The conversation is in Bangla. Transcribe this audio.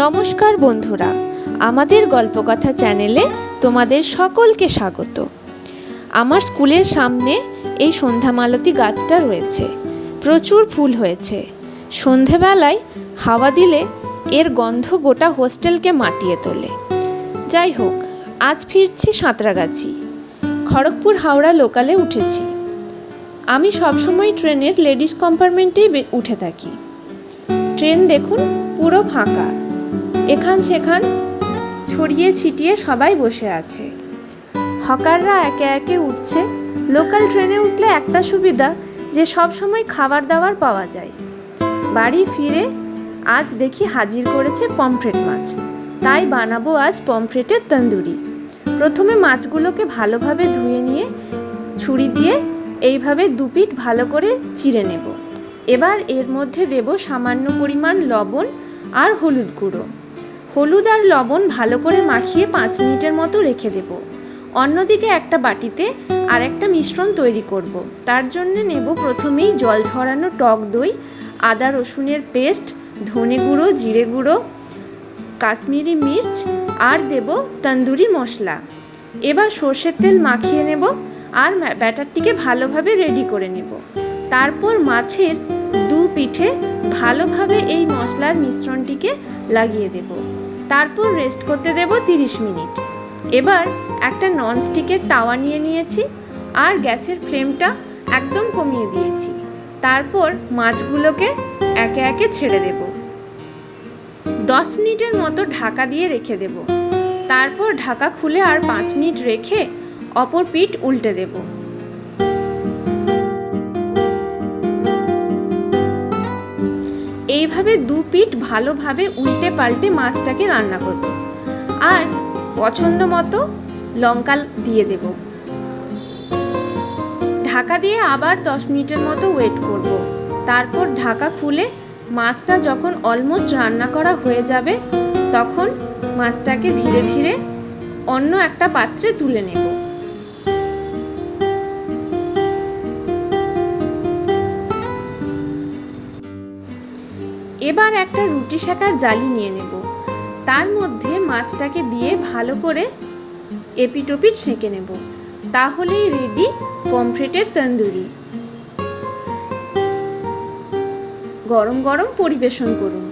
নমস্কার বন্ধুরা, আমাদের গল্পকথা চ্যানেলে তোমাদের সকলকে স্বাগত। আমার স্কুলের সামনে এই সন্ধ্যামালতী গাছটা রয়েছে, প্রচুর ফুল হয়েছে। সন্ধেবেলায় হাওয়া দিলে এর গন্ধ গোটা হোস্টেলকে মাতিয়ে তোলে। যাই হোক, আজ ফিরছি সাঁতরাগাছি, খড়গপুর হাওড়া লোকালে উঠেছি। আমি সবসময় ট্রেনের লেডিস কম্পার্টমেন্টেই উঠে থাকি। ট্রেন দেখুন পুরো ফাঁকা। এখান সেখান ছড়িয়ে ছিটিয়ে সবাই বসে আছে। হকাররা একে একে উঠছে। লোকাল ট্রেনে উঠলে একটা সুবিধা যে সব সময় খাবার দাবার পাওয়া যায়। বাড়ি ফিরে আজ দেখি হাজির করেছে পমফ্রেট মাছ। তাই বানাবো আজ পমফ্রেটের তন্দুরি। প্রথমে মাছগুলোকে ভালোভাবে ধুয়ে নিয়ে ছুরি দিয়ে এইভাবে দুপিট ভালো করে চিড়ে নেব। এবার এর মধ্যে দেব সামান্য পরিমাণ লবণ আর হলুদ গুঁড়ো। হলুদ আর লবণ ভালো করে মাখিয়ে পাঁচ মিনিটের মতো রেখে দেব। অন্যদিকে একটা বাটিতে আর একটা মিশ্রণ তৈরি করব। তার জন্য নেব প্রথমেই জল ঝরানো টক দই, আদা রসুনের পেস্ট, ধনে গুঁড়ো, জিরে গুঁড়ো, কাশ্মীরি মির্চ আর দেব তন্দুরি মশলা। এবার সর্ষের তেল মাখিয়ে নেব আর ব্যাটারটিকে ভালোভাবে রেডি করে নেব। তারপর মাছের পিঠে ভালোভাবে এই মশলার মিশ্রণটিকে লাগিয়ে দেব। তারপর রেস্ট করতে দেব তিরিশ মিনিট। এবার একটা ননস্টিকের তাওয়া নিয়ে নিয়েছি আর গ্যাসের ফ্লেমটা একদম কমিয়ে দিয়েছি। তারপর মাছগুলোকে একে একে ছেড়ে দেবো। দশ মিনিটের মতো ঢাকা দিয়ে রেখে দেব। তারপর ঢাকা খুলে আর পাঁচ মিনিট রেখে অপর পিঠ উল্টে দেব। এইভাবে দু পিঠ ভালোভাবে উল্টে পাল্টে মাছটাকে রান্না করব। আর পছন্দ মতো লঙ্কা দিয়ে দেব। ঢাকা দিয়ে আবার দশ মিনিটের মতো ওয়েট করব। তারপর ঢাকা খুলে মাছটা যখন অলমোস্ট রান্না করা হয়ে যাবে, তখন মাছটাকে ধীরে ধীরে অন্য একটা পাত্রে তুলে নেব। এবার একটা রুটি শাকার জালি নিয়ে নেব। তার মধ্যে মাছটাকে দিয়ে ভালো করে এপিটোপিট সেঁকে নেব। তাহলেই রেডি পমফ্রেটের তন্দুরি। গরম গরম পরিবেশন করুন।